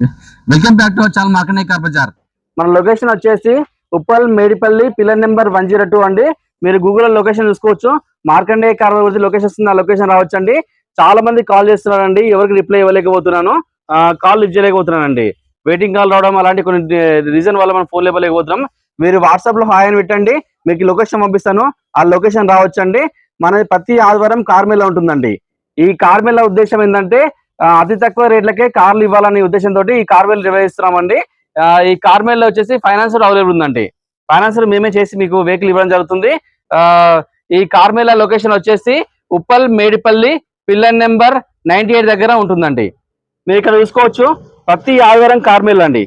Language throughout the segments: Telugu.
Welcome back to channel Markande మన లొకేషన్ వచ్చేసి Uppal Medipalli pillar number one zero two అండి. మీరు గూగుల్లో లొకేషన్ చూసుకోవచ్చు. మార్కండే కార్ గురించి లొకేషన్ వస్తుంది ఆ లొకేషన్ రావచ్చు అండి చాలా మంది కాల్ చేస్తున్నారండి ఎవరికి రిప్లై ఇవ్వలేకపోతున్నాను. కాల్ లిఫ్ట్ చేయలేకపోతున్నానండి. వెయిటింగ్ కాల్ రావడం అలాంటి కొన్ని రీజన్ వల్ల మనం ఫోన్ ఇవ్వలేకపోతున్నాం మీరు వాట్సాప్లో హాయ్ అని పెట్టండి మీకు లొకేషన్ పంపిస్తాను. ఆ లొకేషన్ రావచ్చు అండి మనది ప్రతి ఆదివారం కార్మేలా ఉంటుందండి. ఈ కార్మేలా ఉద్దేశం ఏంటంటే అతి తక్కువ రేట్లకే కార్లు ఇవ్వాలనే ఉద్దేశంతో ఈ కార్మేల్ నిర్వహిస్తున్నామండి. ఈ కార్మేల్లో వచ్చేసి ఫైనాన్సర్ అవైలబుల్ ఉందండి. ఫైనాన్సర్ మేమే చేసి మీకు వెహికల్ ఇవ్వడం జరుగుతుంది. ఈ కార్మేల లొకేషన్ వచ్చేసి Uppal Medipalli pillar number ninety eight దగ్గర ఉంటుందండి. మీరు ఇక్కడ చూసుకోవచ్చు ప్రతి ఆదివారం కార్మేల్ అండి.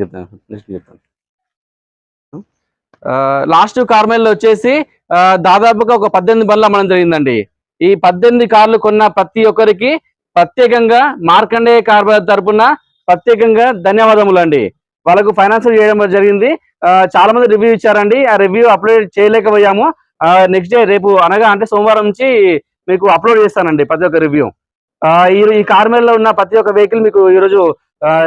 చెప్తాను. నెక్స్ట్ చెప్తాను. లాస్ట్ కార్మెల్ వచ్చేసి దాదాపుగా ఒక పద్దెనిమిది బండ్లు అమ్మడం జరిగిందండి. ఈ పద్దెనిమిది కార్లు కొన్న ప్రతి ఒక్కరికి ప్రత్యేకంగా మార్కండేయ కార్ తరపున ప్రత్యేకంగా ధన్యవాదములు అండి. వాళ్ళకు ఫైనాన్షియల్ చేయడం జరిగింది. చాలా మంది రివ్యూ ఇచ్చారండి. ఆ రివ్యూ అప్లోడ్ చేయలేకపోయాము. నెక్స్ట్ డే రేపు అనగా అంటే సోమవారం నుంచి మీకు అప్లోడ్ చేస్తానండి ప్రతి ఒక్క రివ్యూ. ఈ ఈ కార్మెల్లో ఉన్న ప్రతి ఒక్క వెహికల్ మీకు ఈరోజు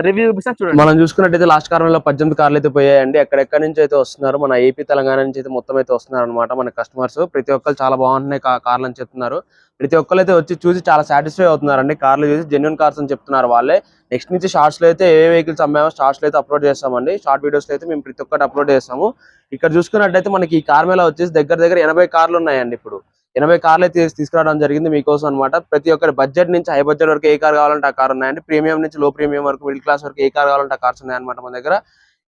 రివ్యూ చూపిస్తాను చూడండి. మనం చూసుకున్నట్టయితే లాస్ట్ కారణంలో పద్దెనిమిది కార్లు అయితే పోయాయండి. ఎక్కడెక్కడి నుంచి అయితే వస్తున్నారు మన ఏపీ తెలంగాణ నుంచి అయితే మొత్తం అయితే వస్తున్నారు అనమాట మన కస్టమర్స్ ప్రతి ఒక్కరు చాలా బాగుంటున్నాయి కార్లు అని చెప్తున్నారు. ప్రతి ఒక్కరు అయితే వచ్చి చూసి చాలా సాటిస్ఫై అవుతున్నారండి. కార్లు చూసి జెన్యున్ కార్స్ అని చెప్తున్నారు వాళ్ళే. నెక్స్ట్ నుంచి షార్ట్స్లో అయితే ఏ వెహికల్స్ అమ్మామో షార్ట్స్లో అయితే అప్లోడ్ చేస్తామండి. షార్ట్ వీడియోస్లో అయితే మేము ప్రతి ఒక్కటి అప్లోడ్ చేస్తాము. ఇక్కడ చూసుకున్నట్టయితే మనకి ఈ కార్ మేళ వచ్చేసి దగ్గర దగ్గర ఎనభై కార్లు ఉన్నాయండి ఇప్పుడు. ఎనభై కార్లు అయితే తీసు- తీసుకురావడం జరిగింది మీకోసం అనమాట ప్రతి ఒక్కరి బడ్జెట్ నుంచి హై బడ్జెట్ వరకు ఏ కార్ కావాలంటే ఆ కార్ ఉన్నాయండి. ప్రీమియం నుంచి లో ప్రీమియం వరకు మిడిల్ క్లాస్ వరకు ఏ కార్ కావాలంటే ఆ కార్స్ ఉన్నాయన్నమాట మన దగ్గర.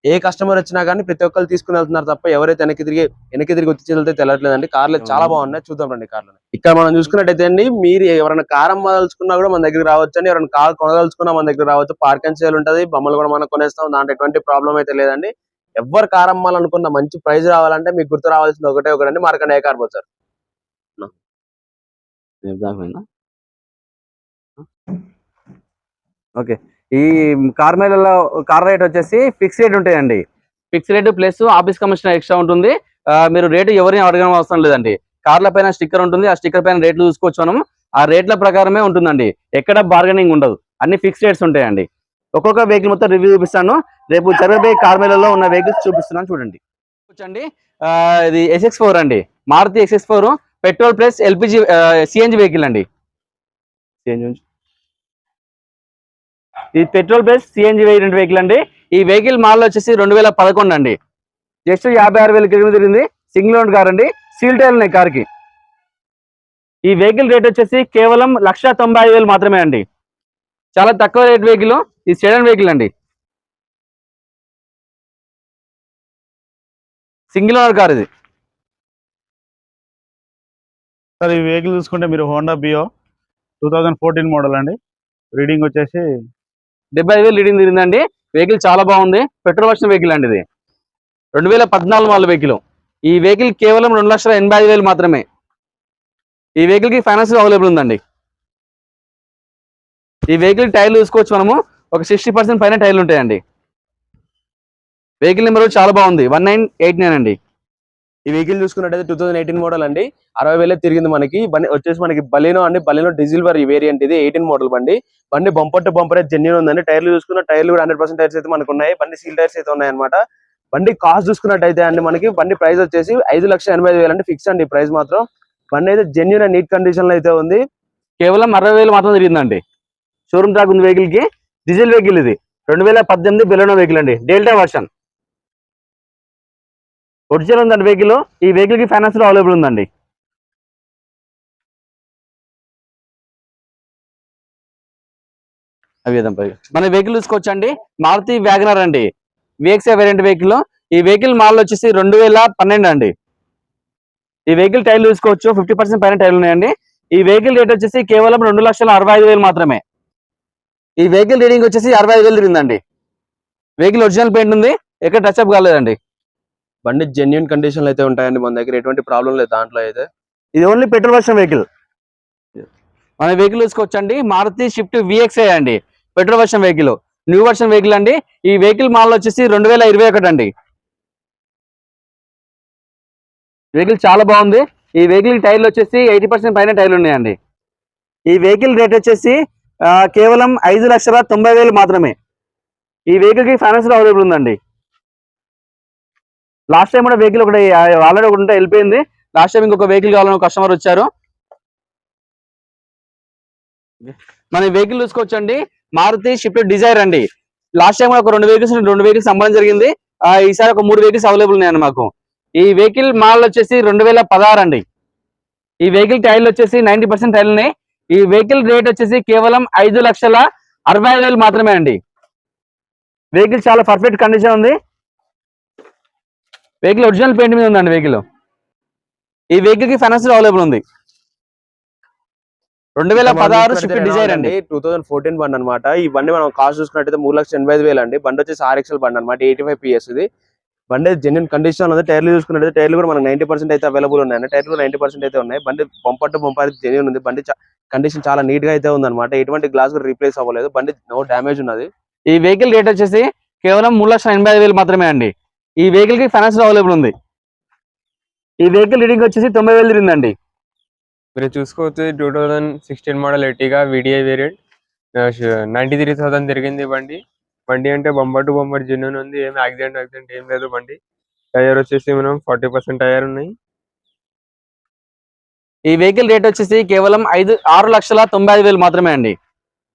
ఏ కస్టమర్ వచ్చినా కానీ ప్రతి ఒక్కరు తీసుకుని వెళ్తున్నారు తప్ప ఎవరైతే వెనక్కి తిరిగి వెనక్కి తిరిగి వచ్చి వెళ్తే తెలియట్లేదండి కార్లు చాలా బాగున్నాయి. చూద్దాం రండి కార్లు ఇక్కడ మనం చూసుకున్నట్టయితే అండి మీరు ఎవరైనా కార్ అమ్మదలుచుకున్నా కూడా మన దగ్గర రావచ్చు అండి ఎవరైనా కార్ కొనదలుచుకున్నా మన దగ్గర రావచ్చు. పార్క్ అండ్ సేల్ ఉంటుంది. బొమ్మలు కూడా మనం కొనేస్తాం. దాంట్లో ఎటువంటి ప్రాబ్లం అయితే లేదండి. ఎవరు కార్ అమ్మాలనుకున్న మంచి ప్రైస్ రావాలంటే మీకు గుర్తు రావాల్సింది ఒకటే ఒకటండి. మార్కండే కార్ పోతారు ఓకే. ఈ కార్ మేళలో కార్ రేట్ వచ్చేసి ఫిక్స్ రేట్ ఉంటాయండి. Fix rate plus office commission extra ఉంటుంది. మీరు రేటు ఎవరిని అడగడం అవసరం లేదండి. కార్ల పైన స్టిక్కర్ ఉంటుంది. ఆ స్టిక్కర్ పైన రేట్లు చూసుకోవచ్చు మనం ఆ రేట్ల ప్రకారమే ఉంటుందండి. ఎక్కడ బార్గెనింగ్ ఉండదు. అన్ని ఫిక్స్ రేట్స్ ఉంటాయండి. ఒక్కొక్క వెహికల్ మొత్తం రివ్యూ చూపిస్తాను. రేపు జరగబోయే కార్ మేళలో ఉన్న వెహికల్స్ చూపిస్తున్నాను. చూడండి. చూడండి. ఇది ఎస్ఎక్స్ ఫోర్ అండి. Maruti SX four petrol plus LPG CNG vehicle అండి. ఇది petrol plus CNG variant vehicle అండి. ఈ వెహికల్ మోడల్ వచ్చేసి రెండు వేల పదకొండు అండి. జస్ట్ యాభై ఆరు వేల కిలోమీటర్ తిరిగింది. సింగిల్ ఓన్ కార్ అండి. సీల్ టైర్ ఉన్నాయి కార్కి ఈ వెహికల్ రేట్ వచ్చేసి కేవలం లక్ష తొంభై ఐదు వేలు మాత్రమే అండి. చాలా తక్కువ రేట్ వెహికల్ ఇది సెడన్ వెహికల్ అండి. సింగిల్ ఓనర్ కార్ ఇది. సార్ ఈ వెహికల్ చూసుకుంటే మీరు Honda Brio two thousand fourteen model అండి. రీడింగ్ వచ్చేసి డెబ్బై ఐదు వేలు రీడింగ్ తిరిగిందండి. వెహికల్ చాలా బాగుంది. పెట్రోల్ వచ్చిన వెహికల్ అండి ఇది. రెండు వేల పద్నాలుగు మోడల్ వెహికల్ ఈ వెహికల్ కేవలం రెండు లక్షల ఎనభై ఐదు వేలు మాత్రమే. ఈ వెహికల్కి ఫైనాన్స్ అవైలబుల్ ఉందండి. ఈ వెహికల్ టైర్లు చూసుకోవచ్చు మనము. ఒక సిక్స్టీ పర్సెంట్ పైన టైర్లు ఉంటాయండి. వెహికల్ నెంబర్ చాలా బాగుంది. వన్ నైన్ ఎయిట్ నైన్ అండి. ఈ వెహికల్ చూసుకున్నట్టయితే టూ థౌసండ్ ఎయిటీన్ మోడల్ అండి. అరవై వేలే తిరిగింది మనకి. బండి వచ్చేసి మనకి బలినో అండి బలినో డీజిల్ వర్ వేరియంట్ ఇది ఎయిటీన్ మోడల్ బండి. బండి బంపర్ టు బంపర్ జెన్యున్ ఉందండి. టైర్లు చూసుకున్న టైర్లు కూడా హండ్రెడ్ పర్సెంట్ టైర్స్ అయితే మనకు ఉన్నాయి. బండి సీల్ టైర్స్ అయితే ఉన్నాయి అనమాట బండి కాస్ట్ చూసుకున్నట్టయితే అండి మనకి బండి ప్రైస్ వచ్చేసి ఐదు లక్షల ఎనభై ఐదు వేలు అంటే ఫిక్స్ అండి ప్రైస్ మాత్రం. బండి అయితే జెన్యున్ అండ్ నీట్ కండిషన్లో అయితే ఉంది. కేవలం అరవై వేలు మాత్రం తిరిగిందండి. షోరూమ్ ట్రాక్ ఉంది వెహికల్కి. డీజిల్ వెహికల్ ఇది. రెండు వేల పద్దెనిమిది బెలోనో వెహికల్ అండి. డెల్టా వర్షన్ ఒరిజినల్ ఉందండి వెహికల్. ఈ వెహికల్కి ఫైనాన్స్లో అవైలబుల్ ఉందండి. అవేదం మన వెహికల్ చూసుకోవచ్చండి మారుతి వ్యాగనర్ అండి. విఎక్సే వేరియంట్ వెహికల్ ఈ వెహికల్ మోడల్ వచ్చేసి రెండు వేల పన్నెండు అండి. ఈ వెహికల్ టైర్లు చూసుకోవచ్చు ఫిఫ్టీ పర్సెంట్ పైన టైర్లు ఉన్నాయండి. ఈ వెహికల్ రేట్ వచ్చేసి కేవలం రెండు లక్షల అరవై ఐదు వేలు మాత్రమే. ఈ వెహికల్ రీడింగ్ వచ్చేసి అరవై ఐదు వేలు తిరిగిందండి. వెహికల్ ఒరిజినల్ పెయింట్ ఉంది. ఎక్కడ టచ్ అప్ కాలేదండి. బండి జెన్యున్ కండిషన్ అయితే ఉంటాయండి మన దగ్గర. ఎటువంటి ప్రాబ్లం లేదు దాంట్లో అయితే. ఇది ఓన్లీ పెట్రోల్ వర్షన్ వెహికల్ మన వెహికల్ చూసుకోవచ్చండి మారుతి షిఫ్ట్ విఎక్స్ఐ అండి. Petrol version vehicle new version vehicle అండి. ఈ వెహికల్ మోడల్ వచ్చేసి రెండు వేల ఇరవై ఒకటి అండి. వెహికల్ చాలా బాగుంది. ఈ వెహికల్ టైర్లు వచ్చేసి ఎయిటీ పర్సెంట్ పైన టైర్లు ఉన్నాయండి. ఈ వెహికల్ రేట్ వచ్చేసి కేవలం ఐదు లక్షల తొంభై వేలు మాత్రమే. ఈ వెహికల్కి ఫైనాన్స్ అవైలబుల్ ఉందండి. లాస్ట్ టైం కూడా వెహికల్ ఒకటి ఆల్రెడీ ఒకటి ఉంటే వెళ్ళిపోయింది. లాస్ట్ టైం ఇంకొక వెహికల్ కావాలని కస్టమర్ వచ్చారు. మన వెహికల్ చూసుకోవచ్చండి. మారుతి షిఫ్ట్ డిజైర్ అండి. లాస్ట్ టైం ఒక రెండు వెహికల్స్ రెండు వెహికల్స్ అమ్మడం జరిగింది. ఈసారి ఒక మూడు వెహికల్స్ అవైలబుల్ ఉన్నాయండి మాకు. ఈ వెహికల్ మోడల్ వచ్చేసి రెండు వేల పదహారు అండి. ఈ వెహికల్ టైర్లు వచ్చేసి నైన్టీ పర్సెంట్ టైర్లు ఉన్నాయి. ఈ వెహికల్ రేట్ వచ్చేసి కేవలం ఐదు లక్షల అరవై వేలు మాత్రమే అండి. వెహికల్ చాలా పర్ఫెక్ట్ కండిషన్ ఉంది. వెహికల్ ఒరిజినల్ పెయింట్ మీద ఉందండి వెహికల్ ఈ వెహికల్కి ఫైనాన్స్ అవైలబుల్ ఉంది. రెండు వేల పదహారు షిఫ్ట్ డిజైర్ అండి. టూ థౌసండ్ ఫోర్టీన్ బండి అనమాట ఈ బండి మనం కాస్ట్ చూసుకున్నట్టయితే మూడు లక్షల ఎనభై ఐదు వేలు అండి బండి వచ్చేసి ఆర్ఎక్సెల్ బండి అనమాట ఎయిటీ ఫైవ్ పిఎస్ ఇది. బండి జెన్యున్ కండిషన్ ఉంది టైర్లు చూసుకున్నట్టయితే టైర్లు కూడా మనకి నైన్టీ పర్సెంట్ అయితే అవైలబుల్ ఉన్నాయి టైర్లు నైన్టీ పర్సెంట్ అయితే ఉన్నాయి. బండి పంపర్ టు పంపర్ జెన్యున్ ఉంది. బండి కండిషన్ చాలా నీట్గా అయితే ఉంది అనమాట ఎటువంటి గ్లాస్ కూడా రీప్లేస్ అవ్వలేదు. బండి నో డ్యామేజ్ ఉన్నది. ఈ వెహికల్ రేట్ వచ్చేసి కేవలం మూడు లక్షల ఎనభై ఐదు వేలు మాత్రమే అండి. ఈ వెహికల్కి ఫైనాన్స్ అవైలబుల్ ఉంది. ఈ వెహికల్ రీడింగ్ వచ్చేసి తొంభై వేలు తిరిగిందండి. మీరు చూసుకోవచ్చు two thousand sixteen model Ertiga VDI variant ninety three thousand తిరిగింది బండి. బండి అంటే బొంబర్ టు బొంబర్ జెన్యున్ ఉంది ఏం యాక్సిడెంట్ యాక్సిడెంట్ ఏం లేదు బండి. టైర్ వచ్చేసి మనం ఫార్టీ పర్సెంట్ టైర్ ఉన్నాయి. ఈ వెహికల్ రేట్ వచ్చేసి కేవలం ఐదు ఆరు లక్షల తొంభై ఐదు వేలు మాత్రమే అండి.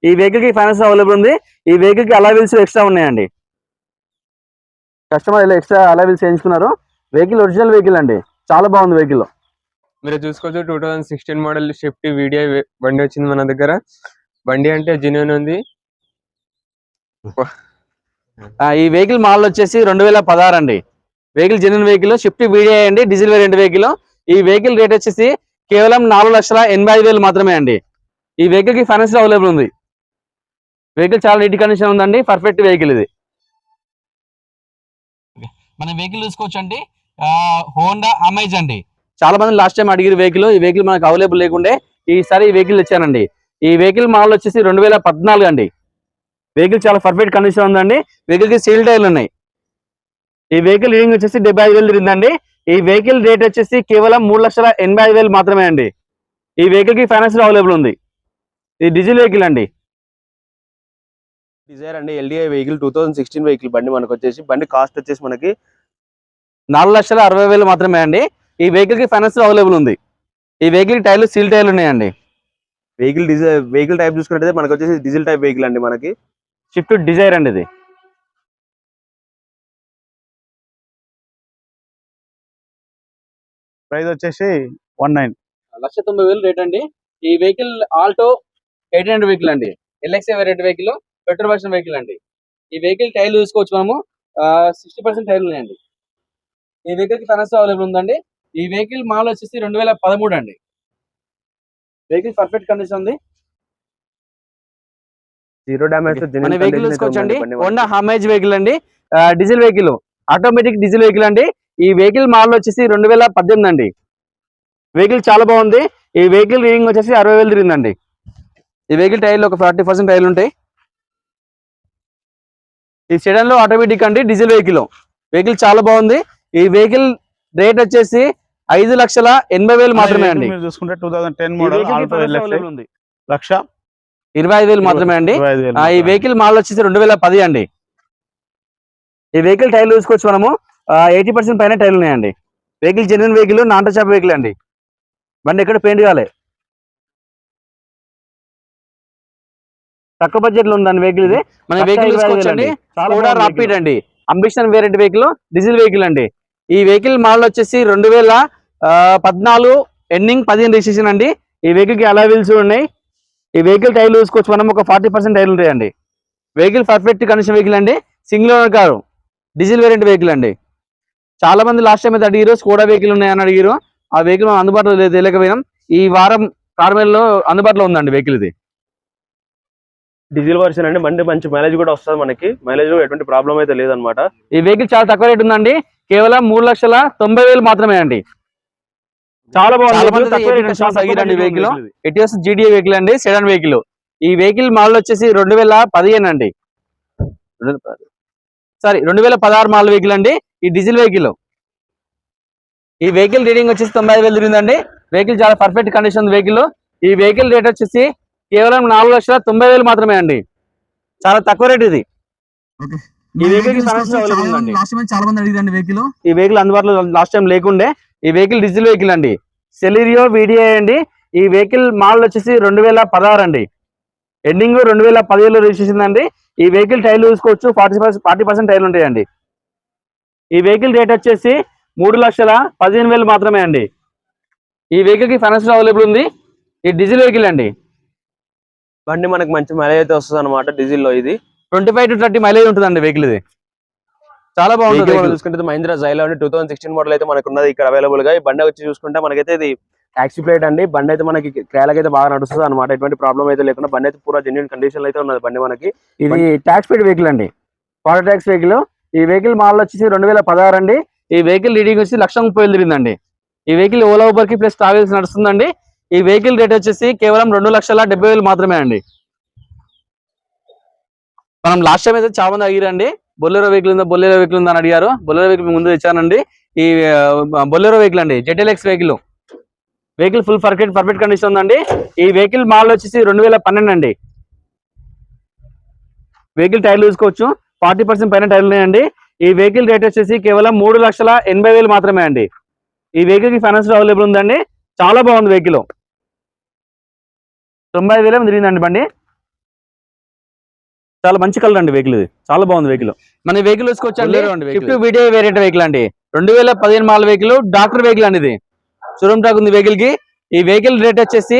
ఈ వెహికల్కి ఫైనాన్స్ అవైలబుల్ ఉంది. ఈ వెహికల్కి అలవెల్స్ ఎక్స్ట్రా ఉన్నాయండి. కస్టమర్ ఇలా ఎక్స్ట్రా అలవెల్స్ చేయించుకున్నారు వెహికల్ ఒరిజినల్ వెహికల్ అండి. చాలా బాగుంది వెహికల్ మీరు చూసుకోవచ్చు two thousand sixteen model Swift VDI బండి వచ్చింది మన దగ్గర. బండి అంటే జెన్యున్ ఉంది. ఈ వెహికల్ మోడల్ వచ్చేసి రెండు వేల పదహారు అండి. Vehicle genuine vehicle Swift VDI అండి డీజిల్ వేరియంట్ వెహికల్ ఈ వెహికల్ రేట్ వచ్చేసి కేవలం నాలుగు లక్షల ఎనభై ఐదు వేలు మాత్రమే అండి. ఈ వెహికల్కి ఫైనాన్స్ అవైలబుల్ ఉంది. వెహికల్ చాలా నీట్ కండిషన్ ఉందండి. పర్ఫెక్ట్ వెహికల్ ఇది. మనం వెహికల్ చూసుకోవచ్చండి హోండా అమైజ్ అండి. చాలా మంది లాస్ట్ టైం అడిగిన వెహికల్ ఈ వెహికల్ మనకు అవైలబుల్ లేకుండే ఈసారి ఈ వెహికల్ ఇచ్చానండి ఈ వెహికల్ మోడల్ వచ్చేసి రెండు వేల పద్నాలుగు అండి. వెహికల్ చాలా పర్ఫెక్ట్ కండిషన్ ఉందండి. వెహికల్కి సీల్ టైర్లు ఉన్నాయి. ఈ వెహికల్ రీడింగ్ వచ్చేసి డెబ్బై ఐదు వేలు తిరిగిందండి. ఈ వెహికల్ రేట్ వచ్చేసి కేవలం మూడు లక్షల ఎనభై ఐదు వేలు మాత్రమే అండి. ఈ వెహికల్కి ఫైనాన్స్ అవైలబుల్ ఉంది. ఇది డీజిల్ వెహికల్ అండి. డిజైర్ అండి LDI vehicle two thousand sixteen vehicle బండి మనకు వచ్చేసి బండి కాస్ట్ వచ్చేసి మనకి నాలుగు లక్షల అరవై వేలు మాత్రమే అండి. ఈ వెహికల్కి ఫైనాన్స్ అవైలబుల్ ఉంది. ఈ వెహికల్ టైర్లు సీల్ టైర్లు ఉన్నాయండి. వెహికల్ డీజిల్ వెహికల్ టైప్ చూసుకున్నట్టయితే మనకు వచ్చేసి డీజిల్ టైప్ వెహికల్ అండి మనకి. షిఫ్ట్ డిజైర్ అండి ఇది. ప్రైస్ వచ్చేసి వన్ నైన్. లక్ష తొంభై వేలు రేట్ అండి. ఈ vehicle Alto eight hundred vehicle అండి. LXI variant vehicle. Petrol version vehicle అండి. ఈ వెహికల్ టైర్లు చూసుకోవచ్చు మనము. సిక్స్టీ పర్సెంట్ టైర్లు ఉన్నాయండి. ఈ వెహికల్కి ఫైనాన్స్ అవైలబుల్ ఉందండి. ఈ వెహికల్ మాల్ వచ్చేసి రెండు వేల పదమూడు అండి. వెహికల్ పర్ఫెక్ట్ కండిషన్ ఉంది. జీరో డ్యామేజ్ మన వెహికల్ చూసుకోవచ్చండి హోండా హమేజ్ వెహికల్ అండి. Diesel vehicle automatic diesel vehicle అండి. ఈ వెహికల్ మోడల్ వచ్చేసి రెండు వేల పద్దెనిమిది అండి. వెహికల్ చాలా బాగుంది. ఈ వెహికల్ రీడింగ్ వచ్చేసి అరవై వేలు తిరిగిందండి. ఈ వెహికల్ టైర్లు ఒక ఫార్టీ పర్సెంట్ టైర్లు ఉంటాయి. ఈ సెడన్లో ఆటోమేటిక్ అండి డీజిల్ వెహికల్ వెహికల్ చాలా బాగుంది. ఈ వెహికల్ రేట్ వచ్చేసి ఐదు లక్షల ఎనభై వేలు మాత్రమే అండి. చూసుకుంటే టూ థౌసండ్ టెన్ మోడల్ ఉంది. లక్ష. ఇరవై ఐదు వేలు మాత్రమే అండి. ఈ. వెహికల్ మోడల్ వచ్చేసి రెండు వేల పది అండి. ఈ వెహికల్ టైర్లు చూసుకోవచ్చు మనము. ఎయిటీ పర్సెంట్ పైన టైర్లు ఉన్నాయండి. Vehicle genuine vehicle non touch vehicle అండి. బండి ఎక్కడ పెయింట్ కాలే. తక్కువ బడ్జెట్లో ఉందండి వెహికల్ ఇది. మన వెహికల్ రాపిడ్. అండి. Ambition variant vehicle diesel vehicle అండి. ఈ వెహికల్ మోడల్ వచ్చేసి రెండు వేల పద్నాలుగు ఎండింగ్ పదిహేను రిజిస్ట్రేషన్ అండి. ఈ వెహికల్కి అలా వీల్స్ ఉన్నాయి. ఈ వెహికల్ టైర్లు చూసుకోవచ్చు మనం ఒక ఫార్టీ పర్సెంట్ టైర్లు ఉంటాయండి వెహికల్ పర్ఫెక్ట్ కండిషన్ వెహికల్ అండి. Single owner car diesel variant vehicle అండి. చాలా మంది లాస్ట్ టైం అయితే అడిగారు స్కోడా వెహికల్ ఉన్నాయని అడిగారు. ఆ వెహికల్ మనం అందుబాటులో లేదు తెలియకపోయినాం. ఈ వారం కార్మెల్లో అందుబాటులో ఉందండి వెహికల్ ఇది. డీజిల్ వర్షన్ అండి బండి మంచి మైలేజ్ కూడా వస్తుంది మనకి. మైలేజ్లో ఎటువంటి ప్రాబ్లం అయితే లేదనమాట ఈ వెహికల్ చాలా తక్కువ రేట్ ఉందండి. కేవలం మూడు లక్షల తొంభై వేలు మాత్రమే అండి. చాలా బాగుంది. వెహికల్. ఎటిఎస్ జీడిఏ వెహికల్ అండి సెడాన్ వెహికల్ ఈ వెహికల్ మోడల్ వచ్చేసి రెండు వేల పదిహేను అండి. సారీ రెండు వేల పదహారు మోడల్ వెహికల్ అండి. ఈ డీజిల్ వెహికల్ ఈ వెహికల్ రీడింగ్ వచ్చేసి తొంభై ఐదు వేలు తిరిగిందండి. వెహికల్ చాలా పర్ఫెక్ట్ కండిషన్ వెహికల్ ఈ వెహికల్ రేట్ వచ్చేసి కేవలం నాలుగు లక్షల తొంభై వేలు మాత్రమే అండి. చాలా తక్కువ రేట్ ఇది. ఈ చాలా మంది వెహికల్ ఈ వెహికల్ అందుబాటులో లాస్ట్ టైం లేకుండే. ఈ వెహికల్ డీజిల్ వెహికల్ అండి. సెలీరియో వీడియో అండి. ఈ వెహికల్ మోడల్ వచ్చేసి రెండు వేల పదహారు అండి. ఎండింగ్ రెండు వేల పదిహేడులో రిజిస్ట్రేషన్ అండి ఈ వెహికల్ టైర్లు చూసుకోవచ్చు. ఫార్టీ పర్సెంట్ ఫార్టీ పర్సెంట్ టైర్లు ఉంటాయండి. ఈ వెహికల్ రేట్ వచ్చేసి మూడు లక్షల పదిహేను వేలు మాత్రమే అండి. ఈ వెహికల్కి ఫైనాన్స్ అవైలబుల్ ఉంది. ఈ డీజిల్ వెహికల్ అండి. బండి మనకి మంచి మైలేజ్ అయితే వస్తుంది అనమాట డీజిల్లో ఇది. Twenty five to thirty mileage ఉంటుందండి వెహికల్ ఇది. చాలా బాగుంటుంది. చూసుకుంటే మహీంద్రా జైలో అండి. టూ థౌసండ్ సిక్స్టీన్ మోడల్ అయితే మనకు ఉన్నది ఇక్కడ అవైలబుల్గా. ఈ బండి వచ్చి చూసుకుంటే మనకైతే ఇది టాక్సీ ప్లేట్ అండి. బండి అయితే మనకి క్రేలకి అయితే బాగా నడుస్తుంది అనమాట ఎటువంటి ప్రాబ్లం అయితే లేకుండా బండి అయితే పూరా జెన్యున్ కండిషన్ అయితే ఉన్నది బండి మనకి. ఇది ట్యాక్స్ పేడ్ వెహికల్ అండి. వాటర్ ట్యాక్స్ వెహికల్ ఈ వెహికల్ మోడల్ వచ్చేసి రెండు వేల పదహారు అండి. ఈ వెహికల్ రీడింగ్ వచ్చి లక్ష ముప్పై తిరిగిందండి. ఈ వెహికల్ ఓలా ఊబర్కి ప్లస్ ట్రావెల్స్ నడుస్తుందండి. ఈ వెహికల్ రేట్ వచ్చేసి కేవలం రెండు లక్షల డెబ్బై వేలు మాత్రమే అండి. మనం లాస్ట్ టైం అయితే చాలా మంది అడిగారండి బొల్లెరో వెహికల్ ఉందా బొల్లెరో వెహికల్ ఉందా అని అడిగారు. బొల్లెరో వెహికల్ ముందు తెచ్చానండి. ఈ బొల్లెరో వెహికల్ అండి ZLX vehicle. Vehicle full perfect perfect condition ఉందండి. ఈ వెహికల్ మోడల్ వచ్చేసి రెండు వేల పన్నెండు అండి. వెహికల్ టైర్లు చూసుకోవచ్చు ఫార్టీ పర్సెంట్ పైన టైర్లు ఉన్నాయండి. ఈ వెహికల్ రేట్ వచ్చేసి కేవలం మూడు లక్షల ఎనభై వేలు మాత్రమే అండి. ఈ వెహికల్కి ఫైనాన్స్ అవైలబుల్ ఉందండి. చాలా బాగుంది వెహికల్. తొంభై వేలే తిరిగిందండి బండి. చాలా మంచి కలర్ అండి వెహికల్ ఇది. చాలా బాగుంది వెహికల్. మన vehicle Swift VDI variant vehicle. అండి. రెండు వేల పదిహేను మోడల్ వెహికల్ డాక్టర్ వెహికల్ అండి ఇది. షోరూమ్ టాక్ ఉంది వెహికల్కి. ఈ వెహికల్ రేట్ వచ్చేసి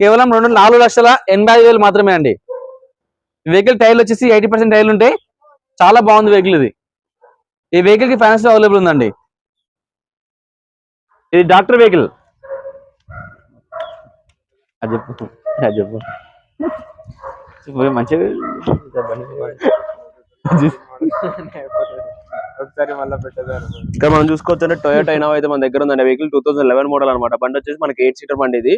కేవలం రెండు నాలుగు లక్షల ఎనభై ఐదు వేలు మాత్రమే అండి. వెహికల్ టైర్లు వచ్చేసి ఎయిటీ పర్సెంట్ టైర్లు ఉంటాయి. చాలా బాగుంది వెహికల్ ఇది. ఈ వెహికల్కి ఫైనాన్స్ అవైలబుల్ ఉందండి. ఇది డాక్టర్ వెహికల్ అది చెప్పు అది చెప్పు చెప్పు, మంచిగా ఒకసారి మళ్ళీ పెట్టేదారు ఇక్కడ మనం చూసుకోవచ్చు టొయోటా ఇనోవా అయితే మన దగ్గర ఉందండి. Vehicle two thousand eleven model అనమాట బండి వచ్చేసి మనకి ఎయిట్ సీటర్ బండి ఇది.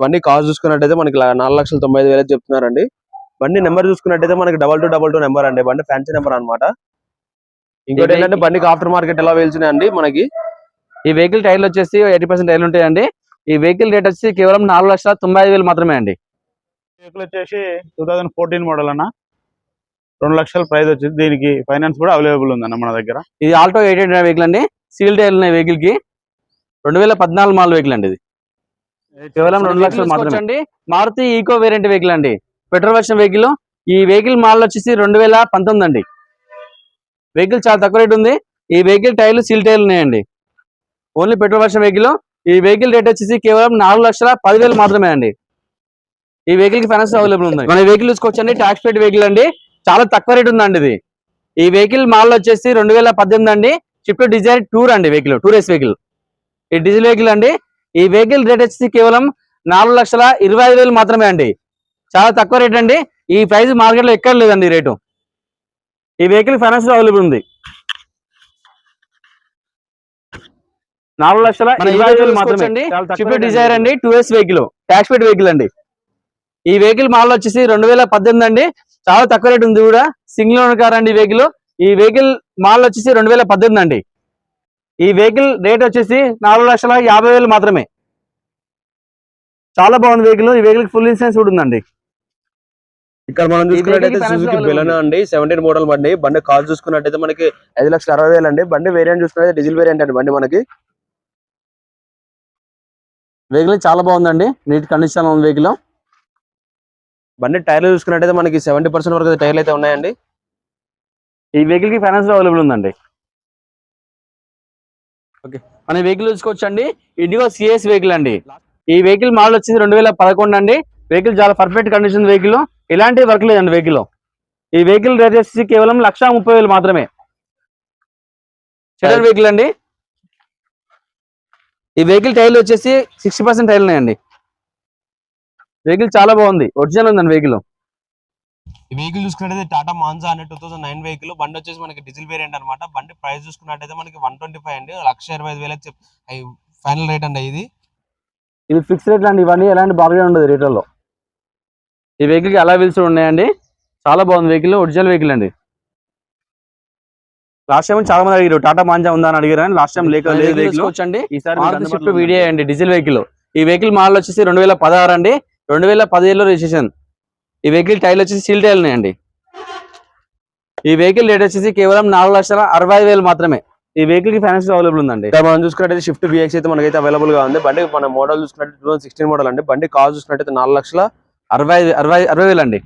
బండి కాస్ట్ చూసుకున్నట్టయితే మనకి నాలుగు లక్షల తొంభై ఐదు వేలు చెప్తున్నారండి. బండి నెంబర్ చూసుకున్నట్టయితే మనకి double two double two number అండి. బండి ఫ్యాన్సీ నెంబర్ అన్నమాట. ఇంకోటి ఏంటంటే బండికి ఆఫ్టర్ మార్కెట్ ఎలా వెళ్తున్నాయండి మనకి? ఈ వెహికల్ టైర్లు వచ్చేసి ఎయిటీ పర్సెంట్ టైర్లు ఉంటాయండి. ఈ వెహికల్ రేట్ వచ్చి కేవలం నాలుగు లక్షల తొంభై ఐదు వేలు మాత్రమే అండి. వెహికల్ వచ్చేసి టూ థౌజండ్ ఫోర్టీన్ మోడల్ అన్న. రెండు లక్షల ప్రైస్ వచ్చింది దీనికి ఫైనాన్స్ కూడా అవైలబుల్ ఉందన్న మన దగ్గర. ఇది ఆల్టో ఎయిట్ హండ్రెడ్ వెహికల్ అండి. సీల్ టైర్లు ఉన్నాయి వెహికల్కి రెండు వేల పద్నాలుగు మాల్ వెహికల్ అండి ఇది. కేవలం రెండు లక్షలు మాత్రమే. అండి మారుతి ఈకో వేరియంట్ వెహికల్ అండి. పెట్రోల్ వర్షన్ వెహికల్ ఈ వెహికల్ మోడల్ వచ్చేసి రెండు వేల పంతొమ్మిది అండి. వెహికల్ చాలా తక్కువ రేట్ ఉంది. ఈ వెహికల్ టైర్లు సీల్ టైర్లు ఉన్నాయండి. ఓన్లీ పెట్రోల్ వర్షన్ వెహికల్ ఈ వెహికల్ రేట్ వచ్చేసి కేవలం నాలుగు లక్షల పదివేలు మాత్రమే అండి. ఈ వెహికల్కి ఫైనాన్స్ అవైలబుల్ ఉంది. మన వెహికల్ చూసుకోవచ్చండి. ట్యాక్స్ పేడ్ వెహికల్ అండి. చాలా తక్కువ రేట్ ఉందండి ఇది. ఈ వెహికల్ మోడల్ వచ్చేసి రెండు వేల పద్దెనిమిది అండి. షిఫ్ట్ డిజైర్ టూర్ అండి వెహికల్ టూరేస్ వెహికల్ ఈ డీజిల్ వెహికల్ అండి. ఈ వెహికల్ రేట్ వచ్చేసి కేవలం నాలుగు లక్షల ఇరవై ఐదు వేలు మాత్రమే అండి. చాలా తక్కువ రేట్ అండి. ఈ ప్రైస్ మార్కెట్లో ఎక్కడ లేదండి రేటు ఈ వెహికల్ ఫైనాన్స్ అవైలబుల్ ఉంది. నాలుగు లక్షల ఇరవై వేలు మాత్రమే. Desire అండి. Tour S vehicle tax paid vehicle అండి. ఈ వెహికల్ మోడల్ వచ్చేసి రెండు వేల పద్దెనిమిది అండి. చాలా తక్కువ రేట్ ఉంది కూడా. సింగిల్ ఓనర్ కార్ అండి ఈ వెహికల్ ఈ వెహికల్ మోడల్ వచ్చేసి రెండు వేల పద్దెనిమిది అండి. ఈ వెహికల్ రేట్ వచ్చేసి నాలుగు లక్షల యాభై వేలు మాత్రమే. చాలా బాగుంది వెహికల్ ఈ వెహికల్ ఫుల్ ఇన్సూరెన్స్ కూడా ఉందండి. ఇక్కడ మనం చూసుకున్నట్టయితే సుజుకి బెలనా అండి. సెవెంటీన్ మోడల్ బండి. బండి కాస్ట్ చూసుకున్నట్టయితే మనకి ఐదు లక్షల అరవై వేలు అండి. బండి వేరియంట్ చూసుకున్నట్టు డీజిల్ వేరియంట్ అండి బండి మనకి. వెహికల్ చాలా బాగుందండి. నీట్ కండిషన్ ఉంది వెహికల్ బండి టైర్లు చూసుకున్నట్టయితే మనకి సెవెంటీ పర్సెంట్ వరకు అయితే టైర్లు అయితే ఉన్నాయండి. ఈ వెహికల్కి ఫైనాన్స్ అవైలబుల్ ఉందండి. ఓకే మన వెహికల్ చూసుకోవచ్చండి. ఇండిగో సిఎస్ వెహికల్ అండి. ఈ వెహికల్ మోడల్ వచ్చేసి రెండు వేల పదకొండు అండి. వెహికల్ చాలా పర్ఫెక్ట్ కండిషన్ వెహికల్ ఎలాంటి వర్క్ లేదండి వెహికల్ ఈ వెహికల్ రేట్ వచ్చేసి కేవలం లక్ష ముప్పై వేలు మాత్రమే. సెడర్ వెహికల్ అండి. ఈ వెహికల్ టైర్లు వచ్చేసి సిక్స్టీ పర్సెంట్ టైర్లు ఉన్నాయండి. వెహికల్ చాలా బాగుంది. ఒరిజినల్ ఉందండి వెహికల్. ఈ వెహికల్ చూసుకున్నట్టయితే టాటా మాన్సా అనే టూ థౌసండ్ నైన్ వెహికల్. బండి వచ్చేసి మనకి డీజిల్ వేరియంట్ అనమాట బండి ప్రైస్ చూసుకున్నట్టయితే మనకి వన్ ట్వంటీ ఫైవ్ అండి. లక్ష ఇరవై ఐదు వేలకు ఫైనల్ రేట్ అండి ఇది. ఇది ఫిక్స్ రేట్ అండి ఇవన్నీ. ఎలాంటి బాగా ఉండదు రేట్లలో. ఈ వెహికల్కి అలా వీల్స్ ఉన్నాయండి. చాలా బాగుంది వెహికల్. ఒరిజినల్ వెహికల్ అండి. లాస్ట్ టైం చాలా మంది అడిగారు టాటా మాంజా ఉందా? అని అడిగారు లాస్ట్ టైం లేక లేదు వెహికల్ అండి ఈసారి షిఫ్ట్ వీడియో అండి డీజిల్ వెహికల్ ఈ వెహికల్ మోడల్ వచ్చేసి రెండు వేల పదహారు అండి. రెండు వేల పదిహేడులో రిజిస్ట్రేషన్ ఈ వెహికల్ టైర్లు వచ్చేసి సీల్ టైర్లు ఉన్నాయండి ఈ వెహికల్ రేట్ వచ్చేసి కేవలం నాలుగు లక్షల అరవై వేలు మాత్రమే. ఈ వెహికల్కి ఫైనాన్స్ అవైలబుల్ ఉందండి. ఇక్కడ మనం చూసుకున్నట్టయితే షిఫ్ట్ బిఎక్స్ అయితే మనకైతే అవైలబుల్గా ఉంది. బండి మన మోడల్ చూసుకున్నట్టు టూ సిక్స్టీన్ మోడల్ అండి. బండి కాస్ట్ చూసుకున్నట్టయితే నాలుగు లక్షల అరవై అరవై అరవై వేలు అండి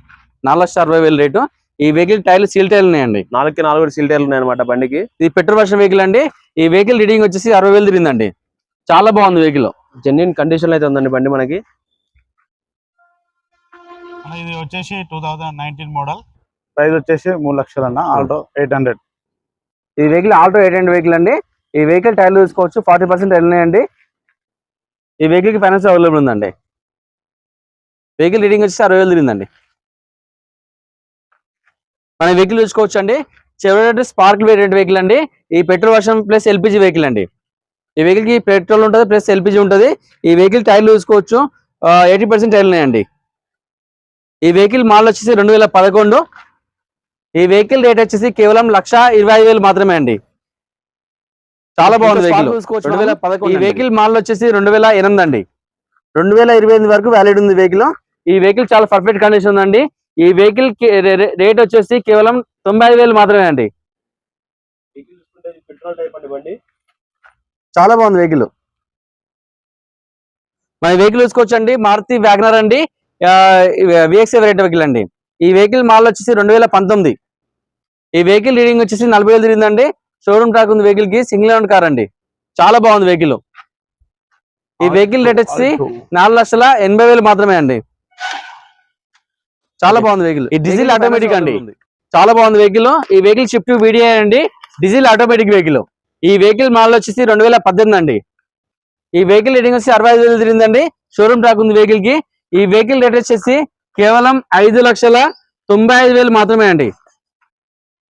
నాలుగు లక్షల అరవై వేలు రేటు. ఈ వెహికల్ టైర్లు సీల్ టైర్లు ఉన్నాయండి. నాలుగుకి నాలుగు సీల్ టైర్లు ఉన్నాయి అనమాట బండికి. ఇది పెట్రోల్ వర్షన్ వెహికల్ అండి. ఈ వెహికల్ రీడింగ్ వచ్చేసి అరవై వేలు తిరిగిందండి. చాలా బాగుంది వెహికల్. జెన్యున్ కండిషన్ అయితే ఉందండి బండి మనకి. ఇది వచ్చేసి two thousand nineteen model. Price వచ్చేసి మూడు లక్షలు అన్న ఆల్టో ఎయిట్ హండ్రెడ్. ఈ vehicle Alto eight hundred vehicle అండి. ఈ వెహికల్ టైర్లు చూసుకోవచ్చు ఫార్టీ పర్సెంట్ ఉన్నాయండి. ఈ వెహికల్కి ఫైనాన్స్ అవైలబుల్ ఉందండి. వెహికల్ రీడింగ్ వచ్చేసి అరవై వేలు తిరిగిందండి. మన వెహికల్ చూసుకోవచ్చు అండి. చెవరెట్ స్పార్క్ వేరియంట్ వెహికల్ అండి. ఈ petrol version plus LPG vehicle అండి. ఈ వెహికల్కి పెట్రోల్ ఉంటుంది ప్లస్ ఎల్పిజి ఉంటుంది. ఈ వెహికల్ టైర్లు చూసుకోవచ్చు. ఎయిటీ పర్సెంట్ టైర్లు ఉన్నాయండి. ఈ వెహికల్ మోడల్ వచ్చేసి రెండు వేల పదకొండు. ఈ వెహికల్ రేట్ వచ్చేసి కేవలం లక్ష ఇరవై ఐదు వేలు మాత్రమే అండి. చాలా బాగుంది వెహికల్. ఈ వెహికల్ మోడల్ వచ్చేసి రెండు వేల ఎనిమిది అండి. రెండు వేల ఇరవై ఎనిమిది వరకు వ్యాలిడ్ ఉంది వెహికల్. ఈ వెహికల్ చాలా పర్ఫెక్ట్ కండిషన్ ఉందండి. ఈ వెహికల్ రేట్ వచ్చేసి కేవలం తొంభై ఐదు వేలు మాత్రమే అండి. పెట్రోల్ టైప్ అండి బండి. చాలా బాగుంది వెహికల్. మన వెహికల్ చూసుకోవచ్చండి. మారుతి వ్యాగనర్ అండి. విఎక్స్ వెరైటీ వెహికల్ అండి. ఈ వెహికల్ మోడల్ వచ్చేసి రెండు వేల పంతొమ్మిది. ఈ వెహికల్ రీడింగ్ వచ్చేసి నలభై వేలు తిరిగిందండి. షోరూమ్ ట్రాక్ ఉంది వెహికల్కి సింగిల్ ఓన్ కార్ అండి. చాలా బాగుంది వెహికల్. ఈ వెహికల్ రేట్ వచ్చేసి నాలుగు లక్షల ఎనభై వేలు మాత్రమే అండి. చాలా బాగుంది వెహికల్ ఈ డీజిల్ ఆటోమేటిక్ అండి. చాలా బాగుంది వెహికల్ ఈ వెహికల్ షిఫ్ట్ వీడియో అండి. డీజిల్ ఆటోమేటిక్ వెహికల్ ఈ వెహికల్ మోడల్ వచ్చేసి రెండు వేల పద్దెనిమిది అండి. ఈ వెహికల్ రేటింగ్ వచ్చి అరవై ఐదు వేలు తిరిగిందండి. షోరూమ్ ట్రాక్ ఉంది వెహికల్కి. ఈ వెహికల్ రేట్ వచ్చేసి కేవలం ఐదు లక్షల తొంభై ఐదు వేలు మాత్రమే అండి.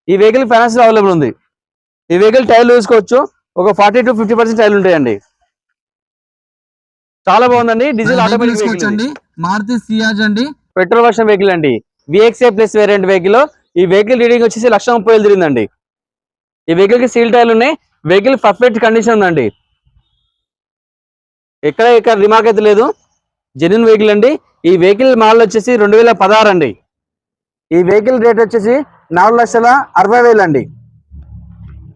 ఈ వెహికల్ ఫైనాన్స్ అవైలబుల్ ఉంది. ఈ వెహికల్ టైర్లు చూసుకోవచ్చు. ఒక ఫార్టీ టు ఫిఫ్టీ పర్సెంట్ టైర్లు ఉంటాయండి. చాలా బాగుందండి. డీజిల్ ఆటోమేటిక్ మారుతి సియాజ్ అండి. పెట్రోల్ వర్షన్ వెహికల్ అండి. విఎక్సే ప్లస్ వేరియంట్ వెహికల్ ఈ వెహికల్ రీడింగ్ వచ్చేసి లక్ష ముప్పై వేలు తిరిగిందండి. ఈ వెహికల్కి సీల్ టైర్లు ఉన్నాయి. వెహికల్ పర్ఫెక్ట్ కండిషన్ ఉందండి. ఎక్కడ ఎక్కడ రిమార్క్ అయితే లేదు. జెన్యున్ వెహికల్ అండి. ఈ వెహికల్ మోడల్ వచ్చేసి రెండు వేల పదహారు అండి. ఈ వెహికల్ రేట్ వచ్చేసి నాలుగు లక్షల అరవై వేలు అండి.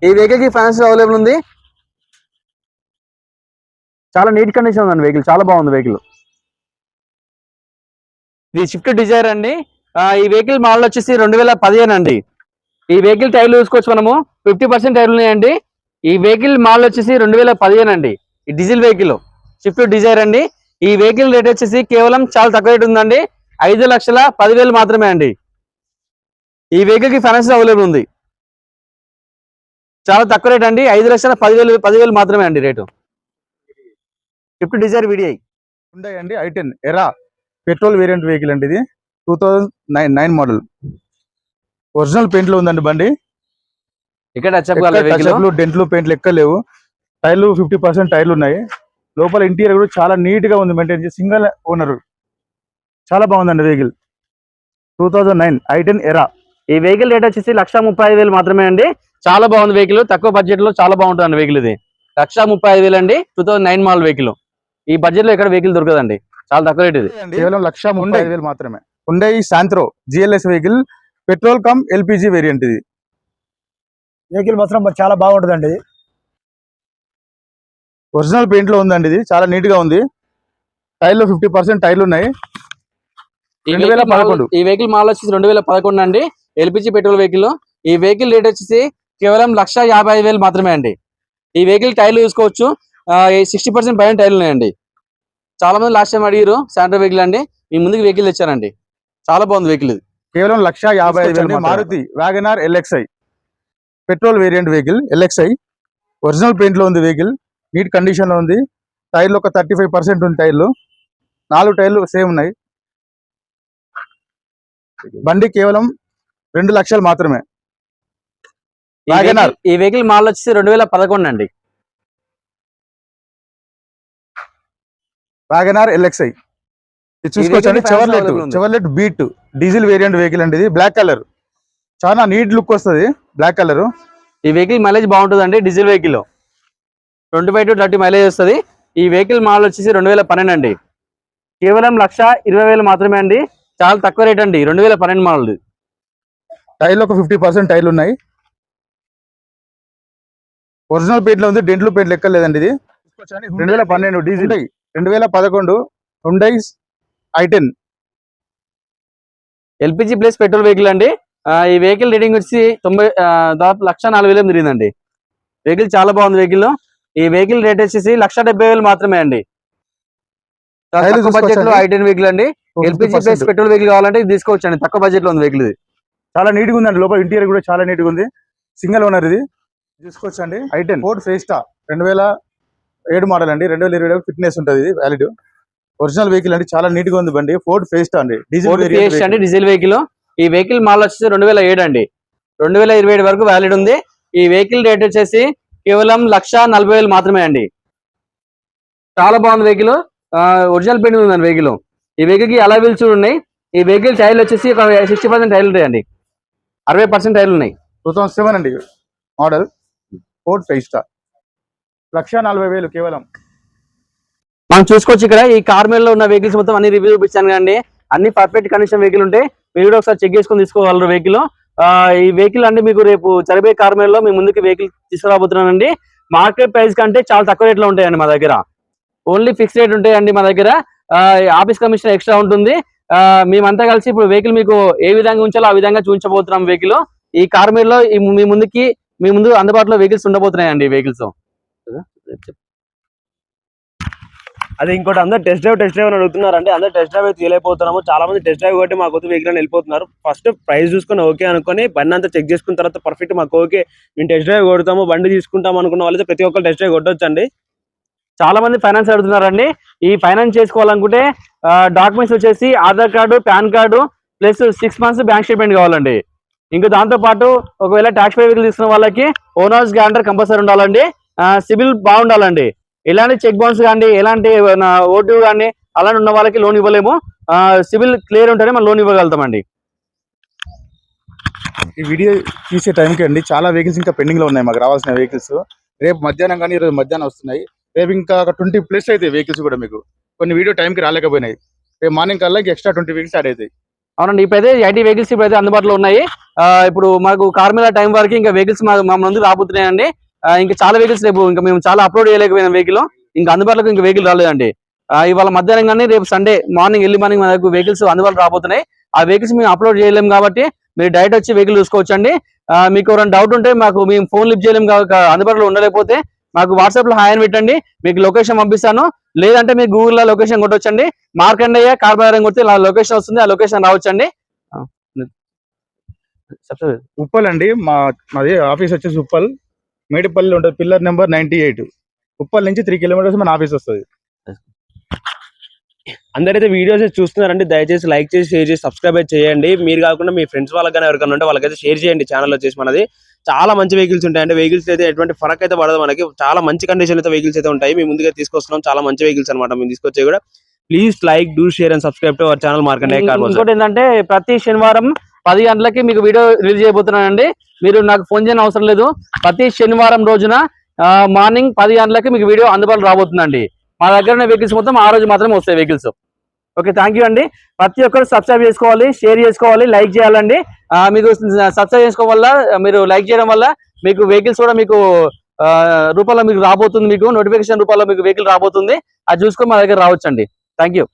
ఈ వెహికల్కి ఫైనాన్స్ అవైలబుల్ ఉంది. చాలా నీట్ కండిషన్ ఉందండి వెహికల్ చాలా బాగుంది వెహికల్ ఇది షిఫ్ట్ డిజైర్ అండి. ఈ వెహికల్ మోడల్ వచ్చేసి రెండు వేల పదిహేను అండి. ఈ వెహికల్ టైర్లు చూసుకోవచ్చు మనము. ఫిఫ్టీ పర్సెంట్ టైర్లు ఉన్నాయండి. ఈ వెహికల్ మోడల్ వచ్చేసి రెండు వేల పదిహేను అండి. ఈ డీజిల్ వెహికల్ షిఫ్ట్ డిజైర్ అండి. ఈ వెహికల్ రేట్ వచ్చేసి కేవలం చాలా తక్కువ రేట్ ఉందండి. ఐదు లక్షల పదివేలు మాత్రమే అండి. ఈ వెహికల్కి ఫైనాన్స్ అవైలబుల్ ఉంది. చాలా తక్కువ రేట్ అండి. ఐదు లక్షల పదివేలు పదివేలు మాత్రమే అండి రేటు షిఫ్ట్ డిజైర్ విడిఐ ఉండే అండి i ten Era petrol variant vehicle అండి ఇది. Two thousand nine nine model. Original పెయింట్లో ఉందండి బండి. ఇక్కడ డెంట్లు పెయింట్లు ఎక్కడ లేవు. టైర్లు ఫిఫ్టీ పర్సెంట్ టైర్లు ఉన్నాయి. లోపల ఇంటీరియర్ కూడా చాలా నీట్గా ఉంది మెయింటైన్ చేసి సింగల్ ఓనర్. చాలా బాగుందండి వెహికల్. టూ థౌజండ్ నైన్ ఎరా. ఈ వెహికల్ రేట్ వచ్చేసి లక్ష ముప్పై ఐదు వేలు మాత్రమే అండి. చాలా బాగుంది వెహికల్. తక్కువ బడ్జెట్లో చాలా బాగుంటుంది వెహికల్ ఇది. లక్ష ముప్పై ఐదు వేలు అండి two thousand nine model vehicle. ఈ బడ్జెట్లో ఎక్కడ వెహికల్ దొరకదండి. చాలా తక్కువ రేట్ ఇది. కేవలం లక్ష ముప్పై ఐదు వేలు మాత్రమే. ఉండే ఈ Santro GLS vehicle petrol cum LPG variant ఇది. వెహికల్ మాత్రం మరి చాలా బాగుంటుందండి ఇది. ఒరిజినల్ పెయింట్లో ఉందండి ఇది. చాలా నీట్గా ఉంది. టైర్లు ఫిఫ్టీ పర్సెంట్ టైర్లు ఉన్నాయి. 2011. వెహికల్ మోడల్- ఈ వెహికల్ మోడల్ వచ్చేసి రెండు వేల పదకొండు అండి. LPG petrol vehicle. ఈ వెహికల్ రేట్ వచ్చేసి కేవలం లక్ష యాభై ఐదు వేలు మాత్రమే అండి. ఈ వెహికల్ టైర్లు చూసుకోవచ్చు. సిక్స్టీ పర్సెంట్ పైన టైర్లు ఉన్నాయండి. చాలా మంది లాస్ట్ టైం అడిగారు శాంటర్ వెహికల్ అండి మీ ముందుకు వెహికల్ తెచ్చారండి. చాలా బాగుంది వెహికల్ ఇది. కేవలం లక్ష యాభై ఐదు Maruti WagonR LXi petrol variant vehicle LXi original పెయింట్లో ఉంది వెహికల్ నీట్ కండిషన్లో ఉంది. టైర్లు ఒక థర్టీ ఫైవ్ పర్సెంట్ ఉంది టైర్లు నాలుగు టైర్లు సేమ్ ఉన్నాయి. బండి కేవలం రెండు లక్షలు మాత్రమే. ఈ. వెహికల్- ఈ వెహికల్ మోడల్ వచ్చేసి రెండు వేల పదకొండు అండి. WagonR LXi. ఇది చూసుకోవచ్చండి Chevrolet. Chevrolet Beat diesel variant vehicle అండి ఇది. బ్లాక్ కలర్ చాలా నీట్ లుక్ వస్తుంది బ్లాక్ కలర్ ఈ వెహికల్ మైలేజ్ బాగుంటుందండి diesel vehicle twenty five to thirty mileage వస్తుంది. ఈ వెహికల్ మోడల్ వచ్చేసి రెండు వేల పన్నెండు అండి. కేవలం లక్ష ఇరవై వేలు మాత్రమే అండి. చాలా తక్కువ రేట్ అండి రెండు వేల పన్నెండు మోడల్ టైర్లు ఒక ఫిఫ్టీ పర్సెంట్ టైర్లు ఉన్నాయి. ఒరిజినల్ పెయింట్లో ఉంది డెంట్లు పెయింట్ లెక్క లేదండి ఇది. రెండు వేల పన్నెండు డీజిల్. రెండు వేల పదకొండు Hyundai i ten LPG plus petrol vehicle అండి. ఈ వెహికల్ రేటింగ్ వచ్చి తొంభై దాదాపు లక్ష నలభై వేలు తిరిగిందండి. వెహికల్ చాలా బాగుంది వెహికల్. ఈ వెహికల్ రేట్ వచ్చేసి లక్ష డెబ్బై వేలు మాత్రమే అండి. తక్కువ బడ్జెట్లో చూసుకోవచ్చండి. ఐ టెన్ వెహికల్ అండి ఎల్పిజి ప్లస్ పెట్రోల్ వెహికల్ కావాలంటే ఇది తీసుకోవచ్చు అండి తక్కువ బడ్జెట్లో ఉంది వెహికల్ ఇది. చాలా నీట్గా ఉందండి. లోపల ఇంటీరియర్ కూడా చాలా నీట్గా ఉంది. సింగిల్ ఓనర్ ఇది. చూసుకోవచ్చు అండి ఐ టెన్ ఫోర్డ్ ఫేస్టా రెండు వేల ఏడు మోడల్ అండి. రెండు వేల ఇరవై ఫిట్నెస్ ఉంటుంది ఇది వ్యాలిడ్ ఒరిజినల్ వెహికల్ అండి. చాలా నీట్గా ఉంది బండి. ఫోర్డ్ ఫేస్టా అండి. డీజిల్ అండి డీజిల్ వెహికల్ ఈ వెహికల్ మోడల్ వచ్చేసి రెండు వేల ఏడు అండి. రెండు వేల ఇరవై ఏడు వరకు వ్యాలిడ్ ఉంది. ఈ వెహికల్ రేట్ వచ్చేసి కేవలం లక్ష నలభై వేలు మాత్రమే అండి. చాలా బాగుంది వెహికల్ ఒరిజినల్ పెయింట్ ఉందండి వెహికల్ ఈ వెహికల్కి అలా వీల్స్ ఉన్నాయి. ఈ వెహికల్ టైర్లు వచ్చేసి ఒక సిక్స్టీ పర్సెంట్ టైర్లు ఉంటాయండి అరవై పర్సెంట్ టైర్లు ఉన్నాయి. టూ థౌసండ్ సెవెన్ అండి మోడల్ ఫోర్డ్ ఫేస్టా లక్ష నలభై వేలు కేవలం. మనం చూసుకోవచ్చు ఇక్కడ ఈ కార్లో ఉన్న వెహికల్స్ మొత్తం అన్ని రివ్యూ చూపించాను కదండి. అన్ని పర్ఫెక్ట్ కండిషన్ వెహికల్ ఉంటాయి. మీరు కూడా ఒకసారి చెక్ చేసుకొని తీసుకోగలరు వెహికల్ ఈ వెహికల్ అంటే మీకు రేపు చరిబే కార్లో మీ ముందుకు వెహికల్ తీసుకురాబోతున్నానండి. మార్కెట్ ప్రైస్ కంటే చాలా తక్కువ రేట్లో ఉంటాయండి మా దగ్గర. ఓన్లీ ఫిక్స్ రేట్ ఉంటాయండి మా దగ్గర. ఆఫీస్ కమిషన్ ఎక్స్ట్రా ఉంటుంది. మేమంతా కలిసి ఇప్పుడు వెహికల్ మీకు ఏ విధంగా ఉంచాలో ఆ విధంగా చూపించబోతున్నాం వెహికల్ ఈ కార్లో ఈ మీ ముందుకి మీ ముందు అందుబాటులో వెహికల్స్ ఉండబోతున్నాయండి వెహికల్స్ అదే ఇంకోటి అందరు టెస్ట్ డ్రైవ్ టెస్ట్ డ్రైవ్ అని అడుగుతున్నారండి. అందరు టెస్ట్ డ్రైవ్ అయితే తీయలేకపోతున్నాము చాలా మంది టెస్ట్ డ్రైవ్ కొట్టి మాకు వెహికల్ వెళ్ళిపోతున్నారు. ఫస్ట్ ప్రైస్ చూసుకొని ఓకే అనుకొని బండి అంతా చెక్ చేసుకున్న తర్వాత పర్ఫెక్ట్ మాకు ఓకే మేము టెస్ట్ డ్రైవ్ కొడతాము బండి తీసుకుంటాం అనుకున్న వాళ్ళైతే ప్రతి ఒక్కరు టెస్ట్ డ్రైవ్ కొట్టొచ్చండి. చాలా మంది ఫైనాన్స్ అడుగుతున్నారండి. ఈ ఫైనాన్స్ చేసుకోవాలనుకుంటే డాక్యుమెంట్స్ వచ్చేసి Aadhaar card PAN card plus six months bank statement కావాలండి. ఇంకా దాంతో పాటు ఒకవేళ ట్యాక్స్ పే వెహికల్ తీసుకున్న వాళ్ళకి ఓనర్స్ గ్యారంటర్ కంపల్సరీ ఉండాలండి. సిబిల్ బాగుండాలండి. ఎలాంటి చెక్ బౌన్స్ కానీ ఎలాంటి ఓటు కానీ అలాంటి ఉన్న వాళ్ళకి లోన్ ఇవ్వలేము. సివిల్ క్లియర్ ఉంటేనే మనం లోన్ ఇవ్వగలుగుతామండి. ఈ వీడియో తీసే టైంకి అండి చాలా వెహికల్స్ ఇంకా పెండింగ్లో ఉన్నాయి. మాకు రావాల్సిన వెహికల్స్. రేపు మధ్యాహ్నం కానీ ఈరోజు మధ్యాహ్నం వస్తున్నాయి. రేపు ఇంకా ఒక ట్వంటీ ప్లస్ అయితే వెహికల్స్ కూడా మీకు. కొన్ని వీడియో టైంకి రాలేకపోయినాయి. రేపు మార్నింగ్ కల్లా ఎక్స్ట్రా ట్వంటీ వెహికల్స్ యాడ్ అవుతాయి. అవునండి ఇప్పుడైతే ఐటీ వెహికల్స్ ఇప్పుడైతే అందుబాటులో ఉన్నాయి. ఇప్పుడు మాకు కార్ మీద టైం వరకు ఇంకా వెహికల్స్ మా ముందు రాబోతున్నాయండి. ఇంకా చాలా వెహికల్స్ రేపు ఇంకా మేము చాలా అప్లోడ్ చేయలేకపోయిన వెహికల్ ఇంకా అందుబాటులోకి ఇంకా వెహికల్ రాలేదండి. ఇవాళ మధ్యాహ్నం కానీ రేపు సండే మార్నింగ్ ఎర్లీ మార్నింగ్ మనకు వెహికల్స్ అందుబాటులో రాబోతున్నాయి. ఆ వెహికల్స్ మేము అప్లోడ్ చేయలేము కాబట్టి మీరు డైరెక్ట్ వచ్చి వెహికల్ చూసుకోవచ్చండి. మీకు ఎవరైనా డౌట్ ఉంటే మాకు మేము ఫోన్ లిఫ్ట్ చేయలేము కాబట్టి అందుబాటులో ఉండలేకపోతే మాకు వాట్సాప్లో హాయ్ అని పెట్టండి. మీకు లొకేషన్ పంపిస్తాను. లేదంటే మీరు గూగుల్లో లొకేషన్ కొట్టొచ్చండి. మార్కండయ్య కార్ కొడితే లొకేషన్ వస్తుంది ఆ లొకేషన్ రావచ్చండి. ఉప్పల్ అండి. మా మాది ఆఫీస్ వచ్చేసి ఉప్పల్. మేడిపల్లి ఉంటుంది. Pillar number ninety eight. Uppal నుంచి త్రీ కిలోమీటర్స్ మన ఆఫీస్ వస్తుంది. అందరైతే వీడియోస్ చూస్తున్నారంటే దయచేసి లైక్ చేసి షేర్ చేసి సబ్స్క్రైబ్ అయితే చేయండి. మీరు కాకుండా మీ ఫ్రెండ్స్ వాళ్ళకి కానీ ఎవరికైనా ఉంటే వాళ్ళకైతే షేర్ చేయండి ఛానల్ వచ్చేసి మనది. చాలా మంచి వెహికల్స్ ఉంటాయి అంటే వెహికల్స్ అయితే ఎటువంటి ఫరక్ అయితే పడదు మనకి. చాలా మంచి కండిషన్ అయితే వెహికల్స్ అయితే ఉంటాయి. మేము ముందుగా తీసుకొస్తున్నాం. చాలా మంచి వెహికల్స్ అనమాట మేము తీసుకొచ్చే కూడా. Please like do share and subscribe to our channel market ఇంకోటి ఏంటంటే ప్రతి శనివారం పది గంటలకి మీకు వీడియో రిలీజ్ చేయబోతున్నానండి. మీరు నాకు ఫోన్ చేయని అవసరం లేదు. ప్రతి శనివారం రోజున మార్నింగ్ పది గంటలకి మీకు వీడియో అందుబాటులో రాబోతుందండి. మా దగ్గర ఉన్న వెహికల్స్ మొత్తం ఆ రోజు మాత్రమే వస్తాయి వెహికల్స్ ఓకే థ్యాంక్ యూ అండి. ప్రతి ఒక్కరు సబ్స్క్రైబ్ చేసుకోవాలి షేర్ చేసుకోవాలి లైక్ చేయాలండి. మీకు సబ్స్క్రైబ్ చేసుకోవడం వల్ల మీరు లైక్ చేయడం వల్ల మీకు వెహికల్స్ కూడా మీకు రూపంలో మీకు రాబోతుంది మీకు నోటిఫికేషన్ రూపంలో మీకు వెహికల్ రాబోతుంది. అది చూసుకొని మా దగ్గర రావచ్చండి. Thank you